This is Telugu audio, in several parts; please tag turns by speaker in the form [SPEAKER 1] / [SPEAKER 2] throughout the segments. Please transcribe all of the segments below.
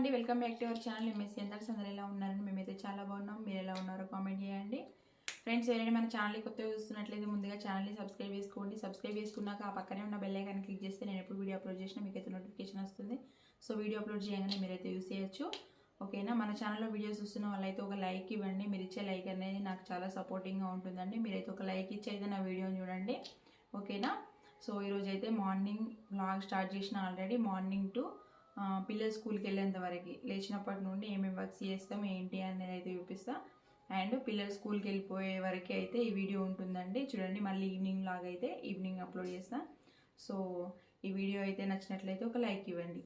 [SPEAKER 1] అండి welcome back to our channel. MSc అందరు అందరూ ఎలా ఉన్నారని మేమైతే చాలా బాగున్నాం. మీరు ఎలా ఉన్నారో కామెంట్ చేయండి. ఫ్రెండ్స్ ఎవరైనా మన ఛానల్ని కొత్తగా చూస్తున్నట్లయితే ముందుగా ఛానల్ని సబ్స్క్రైబ్ చేసుకోండి. సబ్స్క్రైబ్ చేసుకున్నాక ఆ పక్కనే ఉన్న బెల్ ఐకాన్ క్లిక్ చేస్తే నేను ఎప్పుడు వీడియో అప్లోడ్ చేసినా మీకైతే నోటిఫికేషన్ వస్తుంది. సో వీడియో అప్లోడ్ చేయగానే మీరైతే యూస్ చేయొచ్చు. ఓకేనా మన ఛానల్లో వీడియోస్ చూస్తున్న వాళ్ళైతే ఒక లైక్ ఇవ్వండి. మీరు ఇచ్చే లైక్ అనేది నాకు చాలా సపోర్టింగ్గా ఉంటుందండి. మీరైతే ఒక లైక్ ఇచ్చి అయితే నా వీడియోని చూడండి. ఓకేనా సో ఈరోజు అయితే మార్నింగ్ బ్లాగ్ స్టార్ట్ చేసిన ఆల్రెడీ మార్నింగ్ టు పిల్లలు స్కూల్కి వెళ్ళేంత వరకు లేచినప్పటి నుండి ఏమేమి వర్క్స్ చేస్తాం ఏంటి అనేది అయితే చూపిస్తా. అండ్ పిల్లలు స్కూల్కి వెళ్ళిపోయే వరకు అయితే ఈ వీడియో ఉంటుందండి. చూడండి మళ్ళీ ఈవినింగ్ లాగా అయితే ఈవినింగ్ అప్లోడ్ చేస్తా. సో ఈ వీడియో అయితే నచ్చినట్లయితే ఒక లైక్ ఇవ్వండి.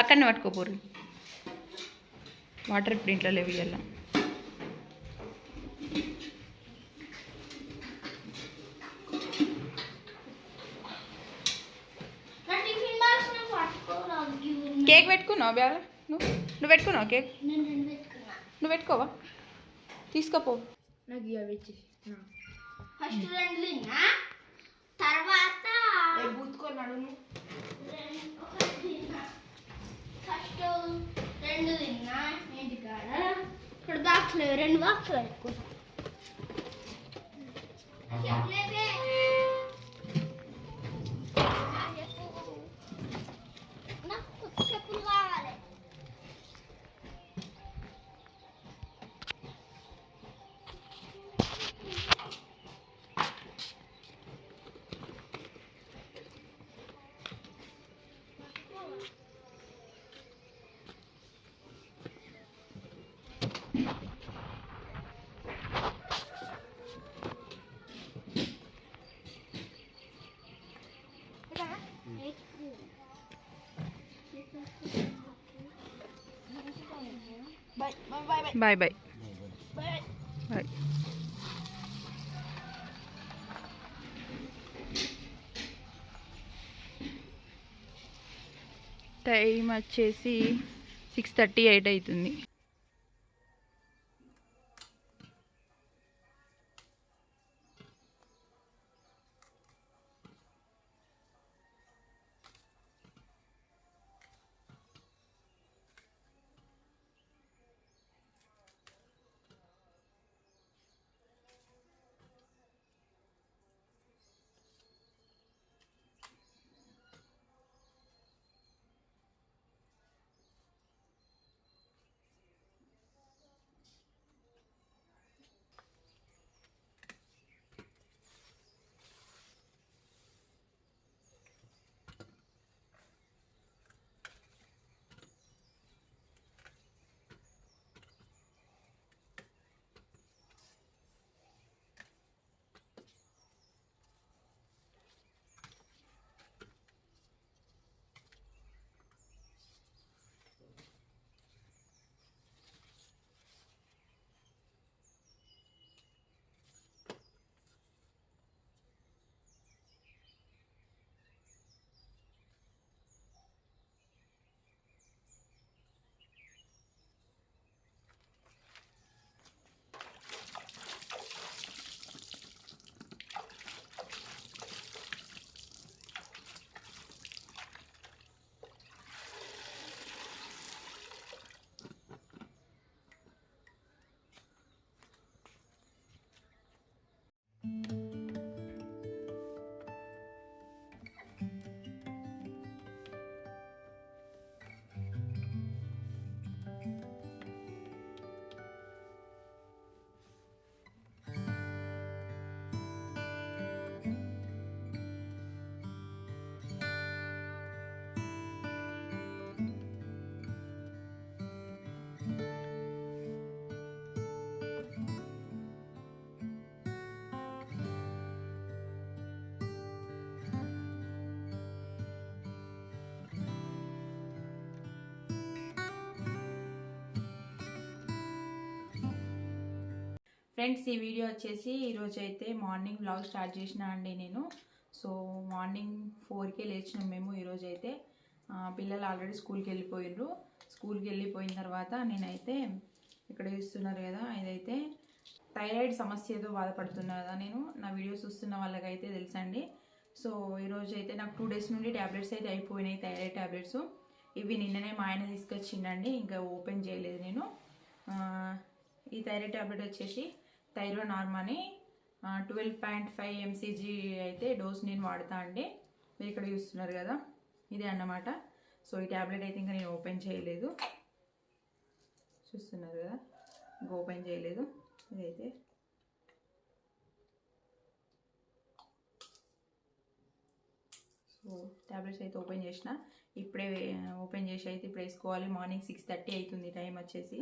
[SPEAKER 1] అక్కడనే పట్టుకోపోరు. వాటర్ ఇప్పుడు ఇంట్లో లేవు కేక్ పెట్టుకున్నావు బ్యాల? నువ్వు? నువ్వు పెట్టుకున్నావు కేక్?
[SPEAKER 2] నేను రెండు పెట్టుకున్నా.
[SPEAKER 1] నువ్వు పెట్టుకోవా? తీసుకోపో.
[SPEAKER 3] నాకు ఇవి ఇచ్చేసి
[SPEAKER 2] ఫస్ట్ రెండు తిన్నా తర్వాత
[SPEAKER 3] బూతుకున్నాడు
[SPEAKER 2] రెండు- ఒకటి తిన్నా ఫస్ట్ రెండు తిన్నా ఇంటికాడ ఇప్పుడు బాక్స్లో రెండు బాక్స్లో పెట్టుకున్నా
[SPEAKER 3] bye bye bye
[SPEAKER 1] time time వచ్చేసి సిక్స్ థర్టీ ఎయిట్ అవుతుంది. ఫ్రెండ్స్ ఈ వీడియో వచ్చేసి ఈరోజు అయితే మార్నింగ్ బ్లాగ్ స్టార్ట్ చేసిన అండి నేను. సో మార్నింగ్ ఫోర్కే లేచినాం మేము ఈరోజు అయితే పిల్లలు ఆల్రెడీ స్కూల్కి వెళ్ళిపోయినారు స్కూల్కి వెళ్ళిపోయిన తర్వాత నేనైతే ఇక్కడ చూస్తున్నారు కదా ఇదైతే థైరాయిడ్ సమస్యతో బాధపడుతున్నా కదా నేను. నా వీడియోస్ చూస్తున్న వాళ్ళకైతే తెలుసండి. సో ఈరోజు అయితే నాకు టూ డేస్ నుండి ట్యాబ్లెట్స్ అయితే అయిపోయినాయి థైరాయిడ్ ట్యాబ్లెట్స్ ఇవి నిన్ననే మా ఆయన తీసుకొచ్చిండండి ఇంకా ఓపెన్ చేయలేదు నేను. ఈ థైరాయిడ్ ట్యాబ్లెట్ వచ్చేసి థైరో నార్మని ట్వెల్వ్ పాయింట్ ఫైవ్ ఎంసీజీ అయితే డోస్ నేను వాడతా అండి. మీరు ఇక్కడ చూస్తున్నారు కదా ఇదే అన్నమాట. సో ఈ ట్యాబ్లెట్ అయితే ఇంకా నేను ఓపెన్ చేయలేదు. చూస్తున్నారు కదా ఇంకా ఓపెన్ చేయలేదు. ఇదైతే. సో ట్యాబ్లెట్స్ అయితే ఓపెన్ చేసిన. ఇప్పుడే ఓపెన్ చేసి అయితే ఇప్పుడు వేసుకోవాలి. మార్నింగ్ సిక్స్ థర్టీ అవుతుంది టైం వచ్చేసి.